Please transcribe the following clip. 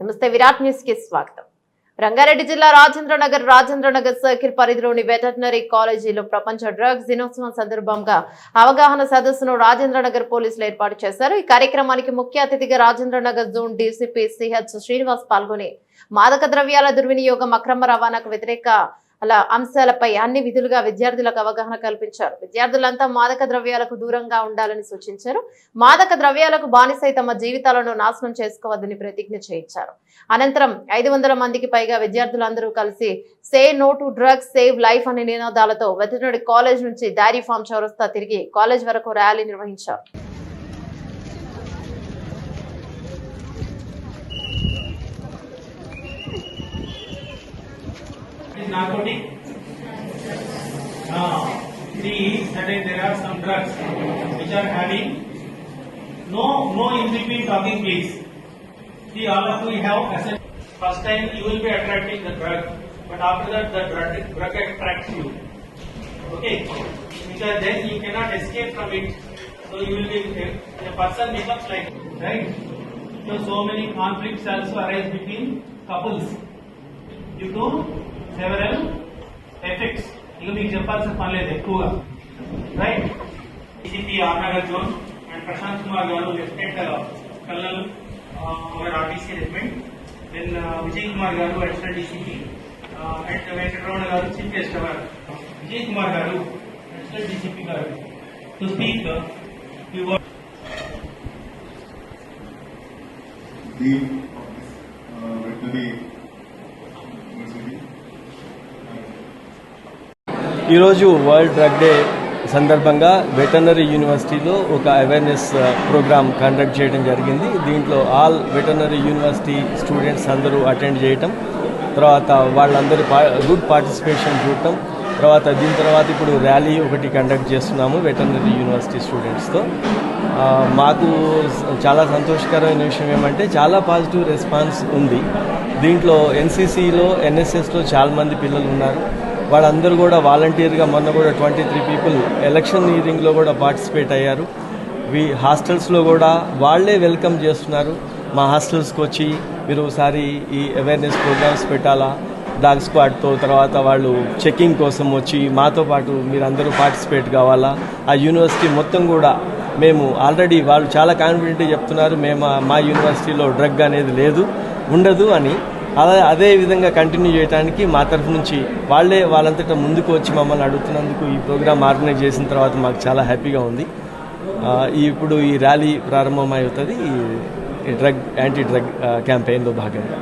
నమస్తే విరాట్ న్యూస్కి స్వాగతం. రంగారెడ్డి జిల్లా రాజేంద్రనగర్ రాజేంద్రనగర్ సర్కిల్ పరిధిలోని వెటర్నరీ కాలేజీలో ప్రపంచ డ్రగ్స్ దినోత్సవం సందర్భంగా అవగాహన సదస్సును రాజేంద్రనగర్ పోలీసులు ఏర్పాటు చేశారు. ఈ కార్యక్రమానికి ముఖ్య అతిథిగా Rajendranagar zone DCP CH Srinivas పాల్గొని మాదక ద్రవ్యాల దుర్వినియోగం అక్రమ రవాణాకు వ్యతిరేక అలా అంశాలపై అన్ని విధులుగా విద్యార్థులకు అవగాహన కల్పించారు. విద్యార్థులంతా మాదక ద్రవ్యాలకు దూరంగా ఉండాలని సూచించారు. మాదక ద్రవ్యాలకు బానిసై తమ జీవితాలను నాశనం చేసుకోవద్దని ప్రతిజ్ఞ చేయించారు. అనంతరం ఐదు వందల మందికి పైగా విద్యార్థులందరూ కలిసి say no to drugs save life అనే నినాదాలతో వెటర్నరీ కాలేజ్ నుంచి డైరీ ఫామ్ చౌరస్తా తిరిగి కాలేజ్ వరకు ర్యాలీ నిర్వహించారు. Narcotic. Now, that is there are some drugs which are having no no in between talking please. See all of you have assessed. First time you will be attracting the drug, but after that the drug, drug attracts you. Okay, because then you cannot escape from it. So you will be a person becomes like right. So so many conflicts also arise between couples. due to several effects ఇక మీకు చెప్పాల్సిన పని లేదు ఎక్కువగా. Right DCP ఆర్నగర్ zone and Prashant Kumar గారు lieutenant colonel RTC regiment. Then Vijay Kumar గారు additional DCP and Venkataramana గారు chief guest our Vijay Kumar గారు అడిషనల్ డీసీపీ గారు. To speak you dean of uh, veterinary ఈరోజు వరల్డ్ డ్రగ్ డే సందర్భంగా veterinary యూనివర్సిటీలో ఒక అవేర్నెస్ ప్రోగ్రామ్ కండక్ట్ చేయడం జరిగింది. దీంట్లో ఆల్ వెటర్నరీ యూనివర్సిటీ స్టూడెంట్స్ అందరూ అటెండ్ చేయటం తర్వాత వాళ్ళందరూ పా గుడ్ పార్టిసిపేషన్ చూడటం తర్వాత దీని తర్వాత ఇప్పుడు ర్యాలీ ఒకటి కండక్ట్ చేస్తున్నాము వెటర్నరీ యూనివర్సిటీ స్టూడెంట్స్తో మాకు చాలా సంతోషకరమైన విషయం ఏమంటే చాలా పాజిటివ్ రెస్పాన్స్ ఉంది. దీంట్లో ఎన్సీసీలో ఎన్ఎస్ఎస్లో చాలామంది పిల్లలు ఉన్నారు. వాళ్ళందరూ కూడా వాలంటీర్గా మొన్న కూడా ట్వంటీ త్రీ పీపుల్ ఎలక్షన్ ఈరింగ్లో కూడా పార్టిసిపేట్ అయ్యారు. వి హాస్టల్స్లో కూడా వాళ్ళే వెల్కమ్ చేస్తున్నారు. మా హాస్టల్స్కి వచ్చి మీరు ఒకసారి ఈ అవేర్నెస్ ప్రోగ్రామ్స్ పెట్టాలా? డాగ్ స్క్వాడ్తో తర్వాత వాళ్ళు చెకింగ్ కోసం వచ్చి మాతో పాటు మీరందరూ పార్టిసిపేట్ కావాలా? ఆ యూనివర్సిటీ మొత్తం కూడా మేము ఆల్రెడీ వాళ్ళు చాలా కాన్ఫిడెంట్గా చెప్తున్నారు. మేము మా యూనివర్సిటీలో డ్రగ్ అనేది లేదు ఉండదు అని అలా అదే విధంగా కంటిన్యూ చేయడానికి మా తరఫు నుంచి వాళ్ళే వాళ్ళంతటా ముందుకు వచ్చి మమ్మల్ని అడుగుతున్నందుకు ఈ ప్రోగ్రామ్ ఆర్గనైజ్ చేసిన తర్వాత మాకు చాలా హ్యాపీగా ఉంది. ఇప్పుడు ఈ ర్యాలీ ప్రారంభమవుతుంది. ఈ డ్రగ్ యాంటీ డ్రగ్ క్యాంపెయిన్లో భాగంగా.